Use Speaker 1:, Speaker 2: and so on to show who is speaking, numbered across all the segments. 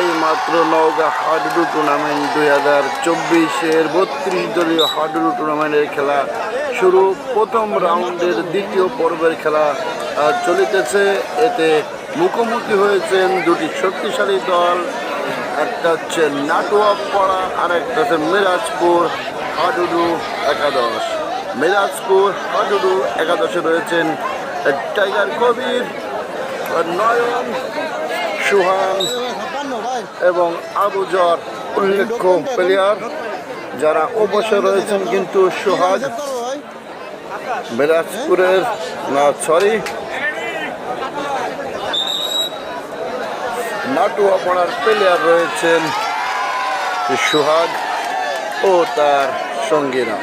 Speaker 1: এই মাত্র নওগাঁ হাডুডু টুর্নামেন্ট দুই হাজার চব্বিশের বত্রিশ দলীয় হাডুডু টুর্নামেন্টের খেলা শুরু। প্রথম রাউন্ডের দ্বিতীয় পর্বের খেলা চলিতেছে। এতে মুখোমুখি হয়েছেন দুটি শক্তিশালী দল, একটা হচ্ছে নাটুয়া আর একটা হচ্ছে মিরাজপুর হাডুডু একাদশ। মিরাজপুর হাডুডু একাদশে রয়েছেন টাইগার কবির, নয়ন, সুহান এবং আবুজর উল্লেখ্য প্লেয়ার যারা অবসর রয়েছেন কিন্তু সোহাগ। বিরাজপুরের না সরি নাটুয়াপাড়ার প্লেয়ার রয়েছেন সোহাগ ও তার সঙ্গীরা।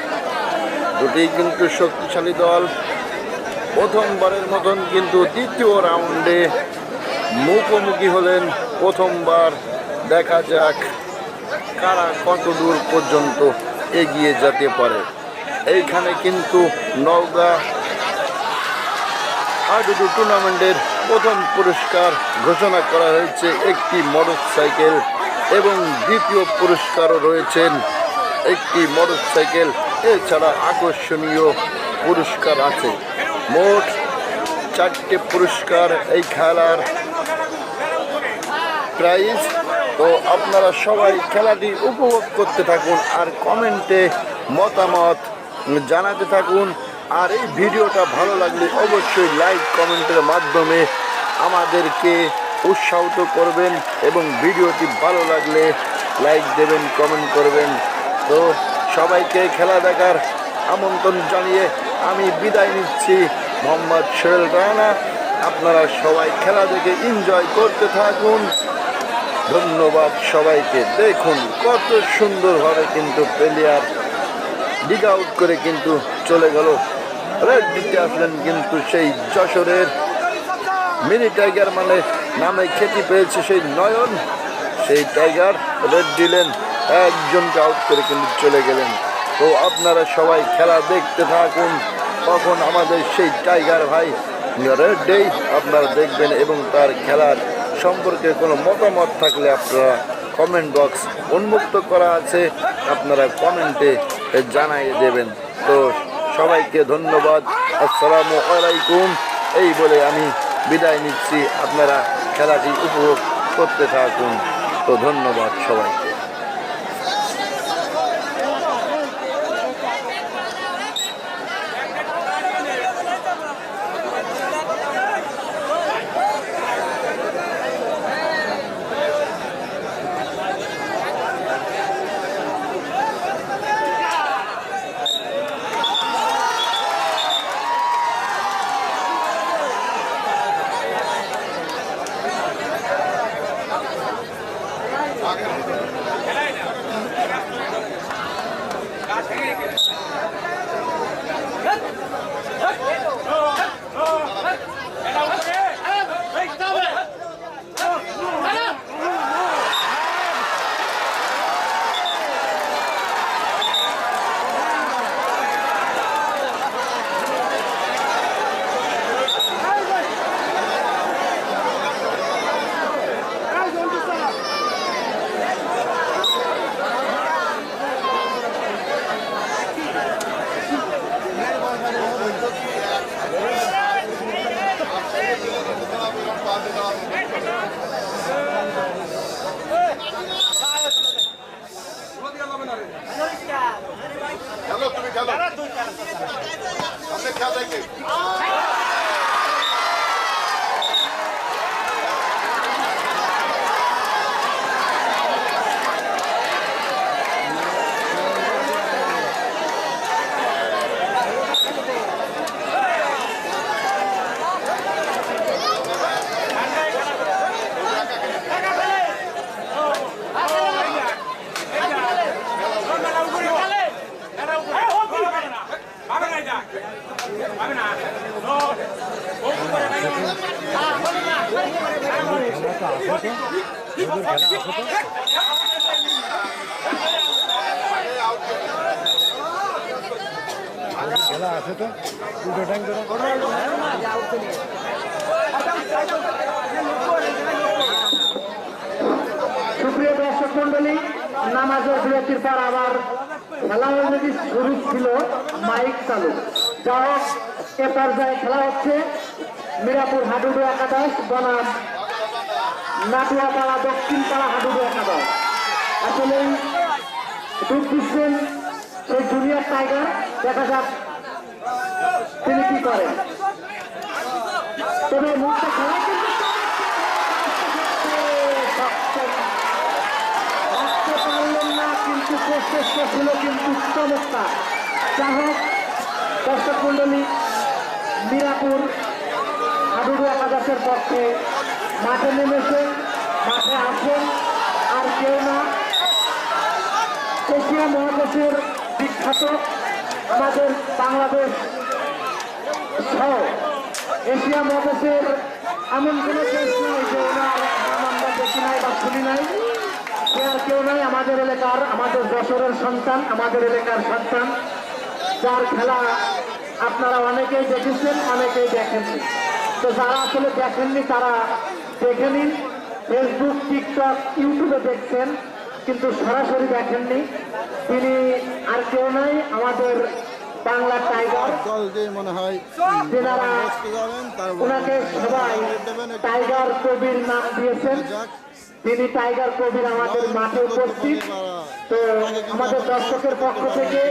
Speaker 1: দুটি কিন্তু শক্তিশালী দল। প্রথমবারের মতন কিন্তু দ্বিতীয় রাউন্ডে মুখোমুখি হলেন প্রথমবার। দেখা যাক কারা কত দূর পর্যন্ত এগিয়ে যেতে পারে। এইখানে কিন্তু নওগাঁ হাডুডু টুর্নামেন্টের প্রথম পুরস্কার ঘোষণা করা হয়েছে একটি মোটর সাইকেল এবং দ্বিতীয় পুরস্কারও রয়েছেন একটি মোটর সাইকেল এছাড়া আকর্ষণীয় পুরস্কার আছে। মোট চারটে পুরস্কার এই খেলার প্রাইজ। তো আপনারা সবাই খেলাটি উপভোগ করতে থাকুন আর কমেন্টে মতামত জানাতে থাকুন। আর এই ভিডিওটা ভালো লাগলে অবশ্যই লাইক কমেন্টের মাধ্যমে আমাদেরকে উৎসাহিত করবেন এবং ভিডিওটি ভালো লাগলে লাইক দেবেন, কমেন্ট করবেন। তো সবাইকে খেলা দেখার আমন্ত্রণ জানিয়ে আমি বিদায় নিচ্ছি। মোহাম্মদ সোহেল রানা আপনারা সবাই খেলা দেখে এনজয় করতে থাকুন। ধন্যবাদ সবাইকে। দেখুন, কত সুন্দরভাবে কিন্তু প্লেয়ার ডিগ আউট করে কিন্তু চলে গেল। রেড দিতে আসলেন কিন্তু সেই যশোরের মিনি টাইগার মানে নামে খ্যাতি পেয়েছে সেই নয়ন। সেই টাইগার রেড দিলেন, একজনকে আউট করে কিন্তু চলে গেলেন। তো আপনারা সবাই খেলা দেখতে থাকুন, তখন আমাদের সেই টাইগার ভাই রেড ডেই আপনারা দেখবেন এবং তার খেলার সম্পর্কে কোনো মতামত থাকলে আপনারা কমেন্ট বক্স উন্মুক্ত করা আছে, আপনারা কমেন্টে জানাই দেবেন। তো সবাইকে ধন্যবাদ। আসসালামু আলাইকুম। এই বলে আমি বিদায় নিচ্ছি। আপনারা খেলাটি উপভোগ করতে থাকুন। তো ধন্যবাদ সবাইকে।
Speaker 2: খেলা আছে তো? দুটো ট্যাঙ্ক
Speaker 3: সুপ্রিয় দর্শক মন্ডলী নামাজের বিরতির পর আবার খেলা অলরেডি শুরু ছিল মাইক চালু। যা হোক এ পর্যায়ে খেলা হচ্ছে মিরাপুর হাডুডু একাদশ বনাম নাটুয়াপাড়া দক্ষিণ পাড়া হাডুডু একাদশ আসলে দিচ্ছেন সেই জুনিয়র টাইগার দেখা যাক তিনি কি করেন। তবে মুক্ত খেলা কিন্তু পারলেন না, কিন্তু প্রচেষ্টা ছিল কিন্তু চমৎকার। মিরাপুর হাডুডু একাদশের পক্ষে মাঠে নেমেছেন মাঠে আছেন আর কেউ না। এশিয়া মহাদেশের বিখ্যাত আমাদের বাংলাদেশ সহ এশিয়া মহাদেশের এমন কোনো দেশ নয় যে ওনার আমরা দেখি নাই বা শুনি নাই। সে আর কেউ নাই, আমাদের এলাকার, আমাদের যশোরের সন্তান, আমাদের এলাকার সন্তান, যার খেলা আপনারা অনেকেই দেখেছেন, অনেকেই দেখেননি। তো যারা আসলে দেখেননি, তারা দেখে নিন। ফেসবুক টিকটক ইউটিউবে দেখছেন কিন্তু সরাসরি দেখেননি। তিনি আর কেউ নাই আমাদের বাংলা টাইগার।
Speaker 1: মনে হয়
Speaker 3: যেনারা ওনাকে সবাই টাইগার কবির নাম দিয়েছেন। তিনি টাইগার কবির আমাদের মাঠে উপস্থিত। তো আমাদের দর্শকের পক্ষ থেকে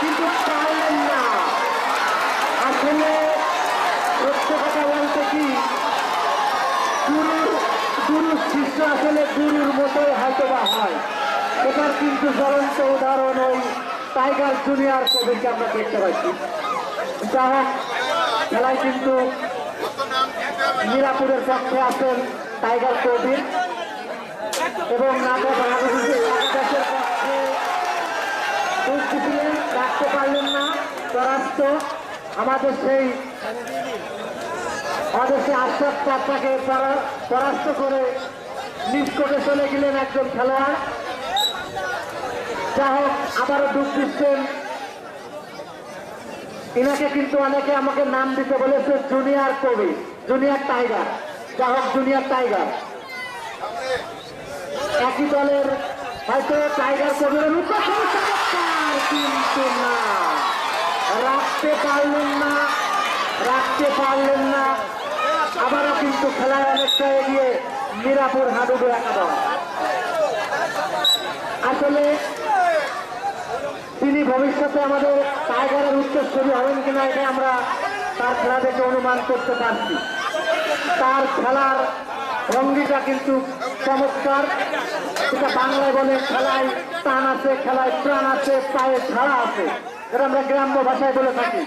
Speaker 3: কিন্তু পারলেন না আসলে সত্য কথা বলতে কি গুরুর গুরুর শিষ্য আসলে গুরুর মতোই হয়তো বা হয়। এটার কিন্তু জ্বলন্ত উদাহরণ ওই টাইগার জুনিয়র কবিরকে আমরা দেখতে পাচ্ছি। যা হোক, খেলায় কিন্তু মিরাপুরের পক্ষে আছেন টাইগার কবির এবং নাগা বাংলাদেশের পক্ষে রাখতে পারলেন না, পরাস্ত। আমাদের সেই আমাদের সেই আশ্বাস পরাস্ত করে নিষ্কটে চলে গেলেন একজন খেলোয়াড়। যা হোক, আবারও ডুব দিচ্ছেন। ইনাকে কিন্তু অনেকে আমাকে নাম দিতে বলেছে জুনিয়র কবি, জুনিয়র টাইগার। যা হোক, জুনিয়র টাইগার। একই দলের হয়তো টাইগার কবির কিন্তু না। রাখতে পারলেন না, রাখতে পারলেন না। আবারও কিন্তু খেলায় অনেকটা এগিয়ে মিরাপুর হাডুডু একাদশ। আসলে, তিনি ভবিষ্যতে আমাদের টাইগারের উত্তরসূরি হবেন কিনা এটা আমরা তার খেলা দেখে অনুমান করতে পারছি। তার খেলার ভঙ্গিটা কিন্তু চমৎকার। এটা বাংলায় বলে খেলায় টান আছে, খেলায় প্রাণ আছে, পায়ে ছাড়া আছে। এটা আমরা গ্রাম্য ভাষায় বলে থাকি।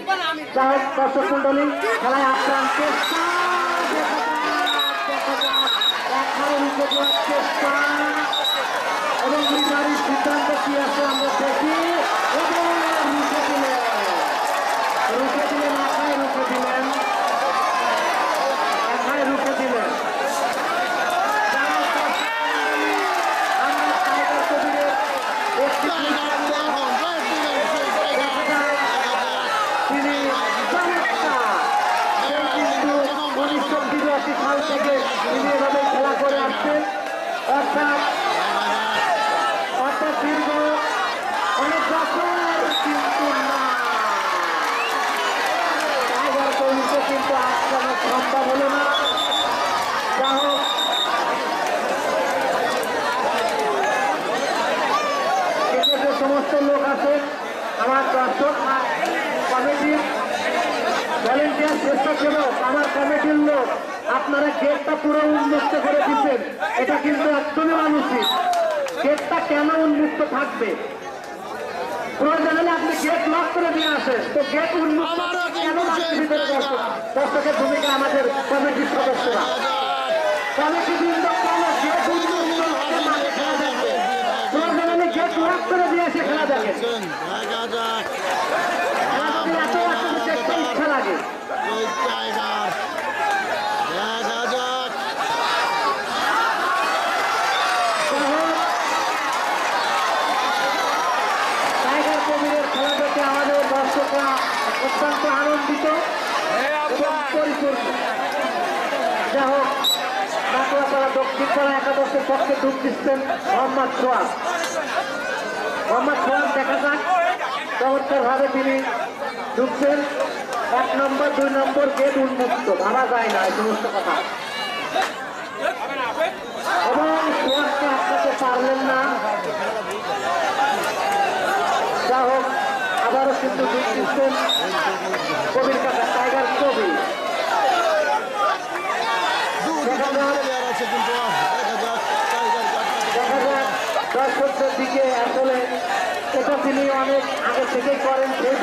Speaker 3: যা হোক, দর্শক মন্ডলী খেলায় আক্রান্ত চেষ্টা দেখা যাক, এখনও রুখে দেওয়ার চেষ্টা। এবং বিবাহীর সিদ্ধান্ত কি আছে আমরা দেখি। এবং রুখে দিলেন। রুখে দিলেন একাই রুখে দিলেন। একাই রুখে দিলেন। তিনি কিন্তু বিরাশি সাল থেকে তিনি এভাবে খেলা করে আসছেন অর্থাৎ অর্থাৎ দীর্ঘ অনেক বছর কিন্তু না। টাইগার হলো না। যা হোক। যে সমস্ত লোক আছে, আমার দর্শক কমিটির ভলেন্টিয়ার স্বেচ্ছাসেবক আমার কমিটির লোক। আপনারা গেটটা পুরো উন্মুক্ত করে দিচ্ছেন। এটা কিন্তু একদমই অনুচিত গেটটা কেন উন্মুক্ত থাকবে? প্রয়োজন হলে আপনি গেট লক করে দিয়ে আসেন। তো গেট উন্মুক্ত কেন দর্শকের ভূমিকা আমাদের কমিটির সদস্যরা। কমিটি বৃন্দ কেন গেট উন্মুক্ত রেখে মাঠে খেলা দেখবে? প্রয়োজন হলে গেট লক করে দিয়ে এসে খেলা দেখে
Speaker 1: দেখা যাক
Speaker 3: খেলা যদি এত এত দেখতে ইচ্ছা লাগে
Speaker 1: এই টাইগার
Speaker 3: যা হোক নাকুয়াপাড়া দক্ষিণ পাড়া একাদশের পক্ষে ডুব দিচ্ছেন মোহাম্মদ সোয়াব মোহাম্মদ সোয়াব দেখা যাক। চমৎকারভাবে তিনি ঢুকছেন। এক নম্বর, দুই নম্বর গেট উন্মুক্ত। ভাবা যায় না এই সমস্ত কথা। এবং সোয়াবকে আটকাতে পারলেন না। যা হোক, আবারও কিন্তু দিচ্ছেন কবির কাকা টাইগার কবি দেখা যাক দেখা যাক দর্শকদের দিকে আসলে এটা তিনি অনেক আগে থেকেই করেন সেই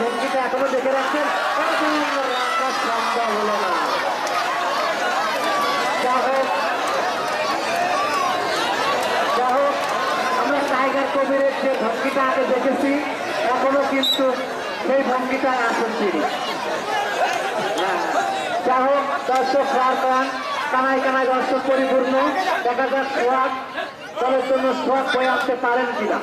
Speaker 3: ভঙ্গিটা এখনও দেখে রাখছেন আমরা টাইগার কবিরের যে ভঙ্গিটা আগে দেখেছি, এখনও কিন্তু সেই তিনি হ্যাঁ। যা হোক, দর্শক কানায় কানায় দর্শক পরিপূর্ণ, দেখা যাক সোয়াদ দলের জন্য পারেন কিনা